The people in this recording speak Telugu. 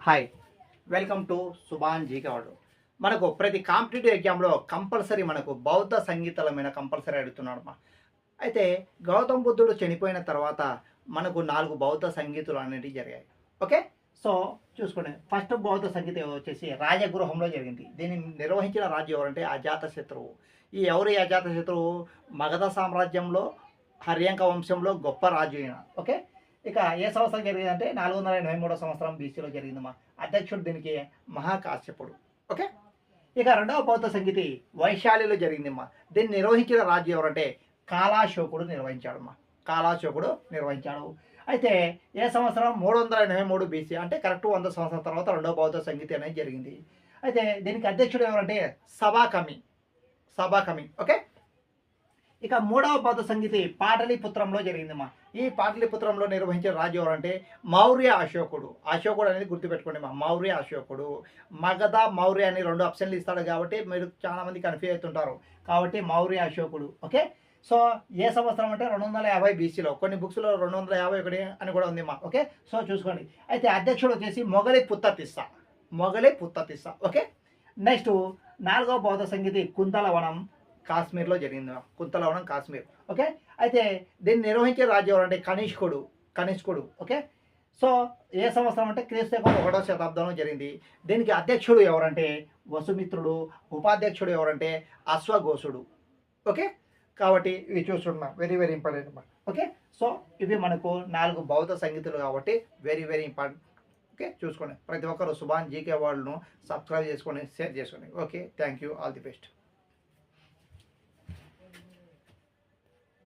Hi welcome to Subhan GK వాడు మనకు ప్రతి కాంపిటేటివ్ ఎగ్జామ్లో కంపల్సరీ మనకు బౌద్ధ సంగీతాల మీద కంపల్సరీ అడుగుతున్నాడు అయితే గౌతమ్ బుద్ధుడు చనిపోయిన తర్వాత మనకు నాలుగు బౌద్ధ సంగీతులు అనేవి జరిగాయి. ఓకే? సో చూసుకోండి. ఫస్ట్ బౌద్ధ సంగీతం వచ్చేసి రాజగృహంలో జరిగింది. దీన్ని నిర్వహించిన రాజు ఎవరంటే అజాత శత్రువు. ఈ ఎవరు అజాత శత్రువు? మగధ సామ్రాజ్యంలో హర్యంక వంశంలో గొప్ప రాజు అయిన ఓకే? ఇక ఏ సంవత్సరం జరిగిందంటే నాలుగు వందల ఎనభై మూడో సంవత్సరం బీసీలో జరిగిందమ్మా. అధ్యక్షుడు దీనికి మహాకాశ్యపుడు. ఓకే? ఇక రెండవ బౌద్ధ సంగీతి వైశాలిలో జరిగిందమ్మా. దీన్ని నిర్వహించిన రాజు ఎవరంటే కాళాశోకుడు నిర్వహించాడమ్మా. కాళాశోకుడు నిర్వహించాడు. అయితే ఏ సంవత్సరం మూడు వందల ఎనభై మూడు బీసీ అంటే కరెక్ట్ వంద సంవత్సరం తర్వాత రెండవ బౌద్ధ సంగీతి అనేది జరిగింది. అయితే దీనికి అధ్యక్షుడు ఎవరంటే సభాకమి. సభాకమి. ఓకే? ఇక మూడవ బౌద్ధ సంగీతి పాటలీపుత్రంలో జరిగిందమ్మా. ఈ పాటలీపుత్రంలో నిర్వహించిన రాజు ఎవరంటే మౌర్య అశోకుడు. అశోకుడు అనేది గుర్తుపెట్టుకోండి మా మౌర్య అశోకుడు. మగధ మౌర్య అని రెండు ఆప్షన్లు ఇస్తాడు కాబట్టి మీరు చాలామంది కన్ఫ్యూజ్ అవుతుంటారు. కాబట్టి మౌర్య అశోకుడు. ఓకే? సో ఏ సంవత్సరం అంటే రెండు వందల యాభై బీసీలో కొన్ని బుక్స్లో రెండు వందల యాభై ఒకటి అని కూడా ఉంది మా ఓకే? సో చూసుకోండి. అయితే అధ్యక్షుడు వచ్చేసి మొగలి పుత్తతిస్స. మొగలి పుత్తతిస్స. ఓకే? నెక్స్ట్ నాలుగవ బౌద్ధ సంగీతి కుంతలవనం. కాశ్మీర్లో జరిగింది. కుంతలవనం కాశ్మీర్. ఓకే? అయితే దీన్ని నిర్వహించే రాజు ఎవరంటే కనిష్కుడు కనిష్కుడు. ఓకే? సో ఏ సంవత్సరం అంటే క్రీస్తు ఒకటో శతాబ్దంలో జరిగింది. దీనికి అధ్యక్షుడు ఎవరంటే వసుమిత్రుడు ఉపాధ్యక్షుడు ఎవరంటే అశ్వఘోషుడు. ఓకే? కాబట్టి ఇవి చూస్తున్నాం వెరీ వెరీ ఇంపార్టెంట్ అన్నమాట. ఓకే? సో ఇవి మనకు నాలుగు బౌద్ధ సంగీతులు కాబట్టి వెరీ వెరీ ఇంపార్టెంట్ ఓకే? చూసుకోండి. ప్రతి ఒక్కరు సుభాన్ జీకే వాళ్ళను సబ్స్క్రైబ్ చేసుకొని షేర్ చేసుకోండి okay? Thank you all the best